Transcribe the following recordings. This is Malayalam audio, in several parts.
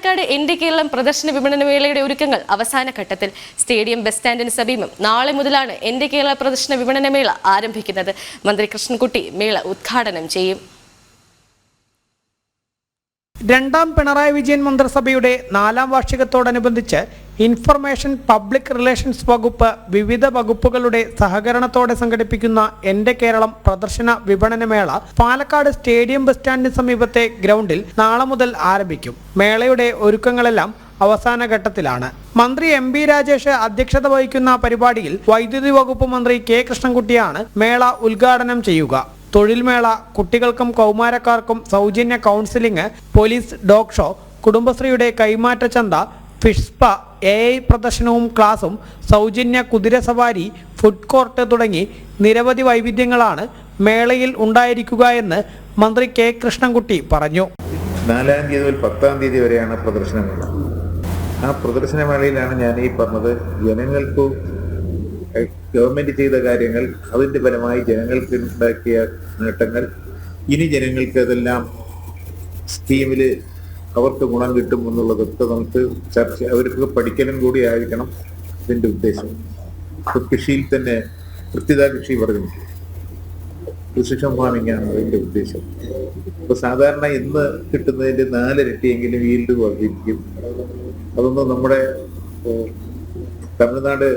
പാലക്കാട് എന്റെ കേരളം പ്രദർശന വിപണന മേളയുടെ ഒരുക്കങ്ങൾ അവസാന ഘട്ടത്തിൽ. സ്റ്റേഡിയം ബസ് സ്റ്റാൻഡിന് സമീപം നാളെ മുതലാണ് എന്റെ കേരള പ്രദർശന വിപണന മേള ആരംഭിക്കുന്നത്. മന്ത്രി കൃഷ്ണൻകുട്ടി മേള ഉദ്ഘാടനം ചെയ്യും. രണ്ടാം പിണറായി വിജയൻ മന്ത്രിസഭയുടെ നാലാം വാർഷികത്തോടനുബന്ധിച്ച് ഇൻഫർമേഷൻ പബ്ലിക് റിലേഷൻസ് വകുപ്പ് വിവിധ വകുപ്പുകളുടെ സഹകരണത്തോടെ സംഘടിപ്പിക്കുന്ന എന്റെ കേരളം പ്രദർശന വിപണനമേള പാലക്കാട് സ്റ്റേഡിയം ബസ് സ്റ്റാൻഡിന് സമീപത്തെ ഗ്രൗണ്ടിൽ നാളെ മുതൽ ആരംഭിക്കും. മേളയുടെ ഒരുക്കങ്ങളെല്ലാം അവസാന ഘട്ടത്തിലാണ്. മന്ത്രി എം ബി രാജേഷ് അധ്യക്ഷത വഹിക്കുന്ന പരിപാടിയിൽ വൈദ്യുതി വകുപ്പ് മന്ത്രി കെ കൃഷ്ണൻകുട്ടിയാണ് മേള ഉദ്ഘാടനം ചെയ്യുക. തൊഴിൽമേള കുട്ടികൾക്കും കൗമാരക്കാർക്കും സൗജന്യ കൗൺസിലിംഗ് പോലീസ് ഡോഗ് ഷോ കുടുംബശ്രീയുടെ കൈമാറ്റ ചന്ത ഫിഷ് സ്പ എ ഐ പ്രദർശനവും ക്ലാസും സൗജന്യ കുതിര സവാരി ഫുഡ് കോർട്ട് തുടങ്ങി നിരവധി വൈവിധ്യങ്ങളാണ് മേളയിൽ ഉണ്ടായിരിക്കുക എന്ന് മന്ത്രി കെ. കൃഷ്ണൻകുട്ടി പറഞ്ഞു. നാലാം തീയതി മുതൽ പത്താം തീയതി വരെയാണ് പ്രദർശനമേള. ആ പ്രദർശനമേളയിലാണ് ഞാൻ ഈ പറഞ്ഞത് ജനങ്ങൾക്ക് ഗവൺമെന്റ് ചെയ്ത കാര്യങ്ങൾ അതിന്റെ ഫലമായി ജനങ്ങൾക്ക് ഉണ്ടാക്കിയ നേട്ടങ്ങൾ. ഇനി ജനങ്ങൾക്ക് അതെല്ലാം സ്കീമിൽ അവർക്ക് ഗുണം കിട്ടും എന്നുള്ളതൊക്കെ നമുക്ക് ചർച്ച അവർക്ക് പഠിക്കലും കൂടി ആയിരിക്കണം ഇതിന്റെ ഉദ്ദേശം. ഇപ്പൊ കൃഷിയിൽ തന്നെ കൃത്യത കൃഷി പറഞ്ഞു. പ്രിസിഷൻ ഫാമിംഗ് അതിന്റെ ഉദ്ദേശം. ഇപ്പൊ സാധാരണ ഇന്ന് കിട്ടുന്നതിന്റെ നാലിരട്ടിയെങ്കിലും ഈൽഡ് വർദ്ധിപ്പിക്കും. അതൊന്നും നമ്മുടെ തമിഴ്നാട്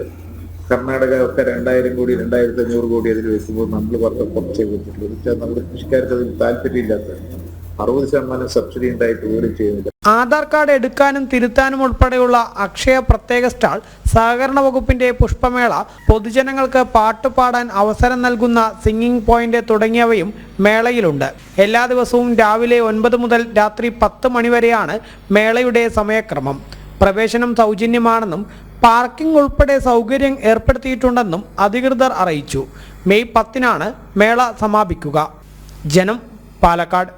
കർണാടക ഒക്കെ രണ്ടായിരം കോടി രണ്ടായിരത്തി അഞ്ഞൂറ് കോടി അതിൽ വെക്കുമ്പോൾ നമ്മൾ പറഞ്ഞ കുറച്ചേ വെച്ചിട്ടുള്ളൂ. നമ്മുടെ കൃഷിക്കാർക്ക് അതിൽ താല്പര്യമില്ലാത്ത അറുപത് ശതമാനം സബ്സിഡി ഉണ്ടായിട്ട് പോലും ചെയ്യുന്നില്ല. ആധാർ കാർഡ് എടുക്കാനും തിരുത്താനും ഉൾപ്പെടെയുള്ള അക്ഷയ പ്രത്യേക സ്റ്റാൾ സഹകരണ വകുപ്പിന്റെ പുഷ്പമേള പൊതുജനങ്ങൾക്ക് പാട്ടുപാടാൻ അവസരം നൽകുന്ന സിംഗിംഗ് പോയിന്റ് തുടങ്ങിയവയും മേളയിലുണ്ട്. എല്ലാ ദിവസവും രാവിലെ ഒൻപത് മുതൽ രാത്രി പത്ത് മണിവരെയാണ് മേളയുടെ സമയക്രമം. പ്രവേശനം സൗജന്യമാണെന്നും പാർക്കിംഗ് ഉൾപ്പെടെ സൗകര്യം ഏർപ്പെടുത്തിയിട്ടുണ്ടെന്നും അധികൃതർ അറിയിച്ചു. മെയ് പത്തിനാണ് മേള സമാപിക്കുക. ജനം പാലക്കാട്.